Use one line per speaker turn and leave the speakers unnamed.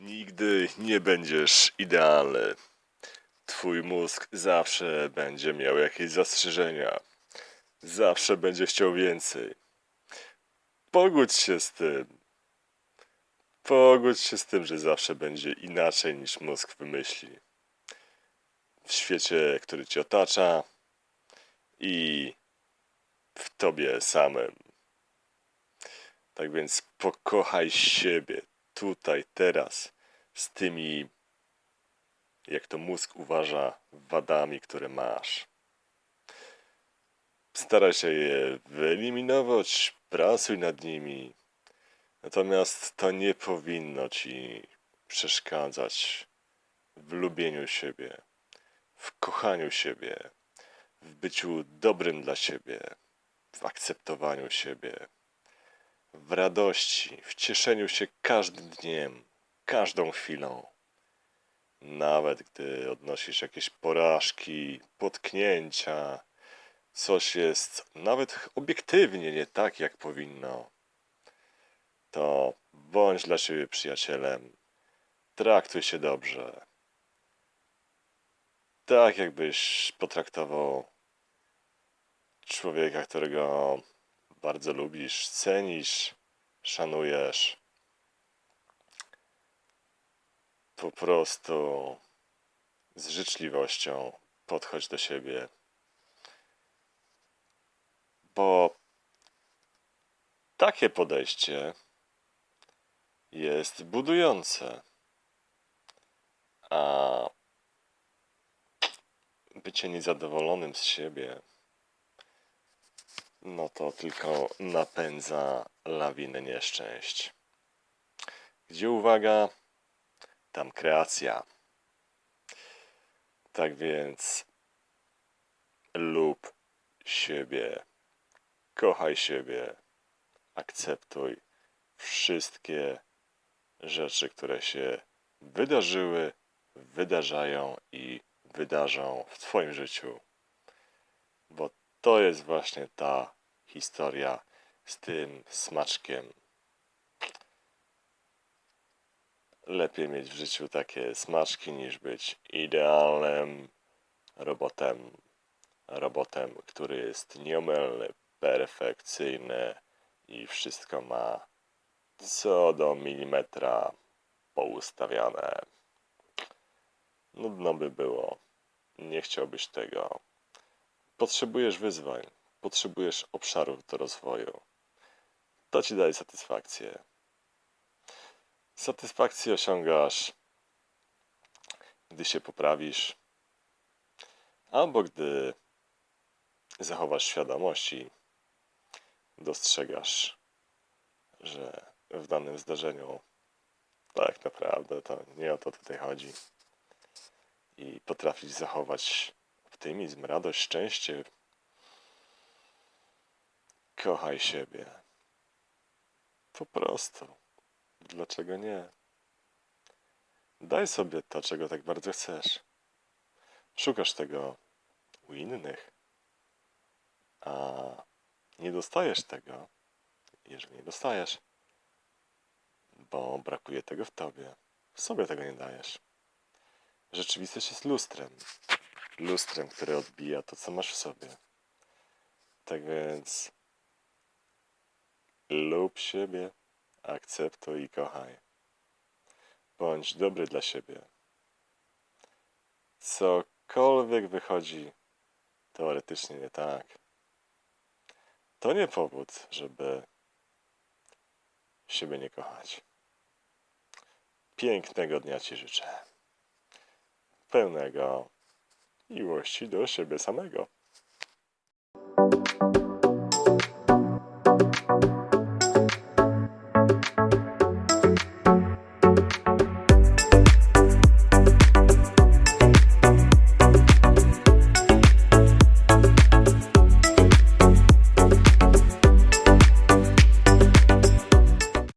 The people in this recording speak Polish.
Nigdy nie będziesz idealny. Twój mózg zawsze będzie miał jakieś zastrzeżenia. Zawsze będzie chciał więcej. Pogódź się z tym. Pogódź się z tym, że zawsze będzie inaczej niż mózg wymyśli. W świecie, który cię otacza i w tobie samym. Tak więc pokochaj siebie tutaj, teraz, z tymi, jak to mózg uważa, wadami, które masz. Staraj się je wyeliminować, pracuj nad nimi. Natomiast to nie powinno ci przeszkadzać w lubieniu siebie, w kochaniu siebie, w byciu dobrym dla siebie, w akceptowaniu siebie w radości, w cieszeniu się każdym dniem, każdą chwilą. Nawet gdy odnosisz jakieś porażki, potknięcia, coś jest nawet obiektywnie nie tak, jak powinno, to bądź dla siebie przyjacielem, traktuj się dobrze. Tak, jakbyś potraktował człowieka, którego bardzo lubisz, cenisz, szanujesz. Po prostu z życzliwością podchodź do siebie. Bo takie podejście jest budujące. A bycie niezadowolonym z siebie no to tylko napędza lawinę nieszczęść. Gdzie uwaga, tam kreacja. Tak więc lub siebie, kochaj siebie, akceptuj wszystkie rzeczy, które się wydarzyły, wydarzają i wydarzą w Twoim życiu. Bo to jest właśnie ta historia z tym smaczkiem. Lepiej mieć w życiu takie smaczki niż być idealnym robotem. Robotem, który jest nieomylny, perfekcyjny i wszystko ma co do milimetra poustawiane. Nudno by było. Nie chciałbyś tego. Potrzebujesz wyzwań, potrzebujesz obszarów do rozwoju. To ci daje satysfakcję. Satysfakcję osiągasz, gdy się poprawisz, albo gdy zachowasz świadomość i dostrzegasz, że w danym zdarzeniu tak naprawdę to nie o to tutaj chodzi. I potrafisz zachować optymizm, radość, szczęście. Kochaj siebie. Po prostu. Dlaczego nie? Daj sobie to, czego tak bardzo chcesz. Szukasz tego u innych, a nie dostajesz tego, jeżeli nie dostajesz, bo brakuje tego w tobie. Sobie tego nie dajesz. Rzeczywistość jest lustrem lustrem, które odbija to, co masz w sobie. Tak więc lub siebie, akceptuj i kochaj. Bądź dobry dla siebie. Cokolwiek wychodzi teoretycznie nie tak, to nie powód, żeby siebie nie kochać. Pięknego dnia Ci życzę. Pełnego miłości do siebie samego.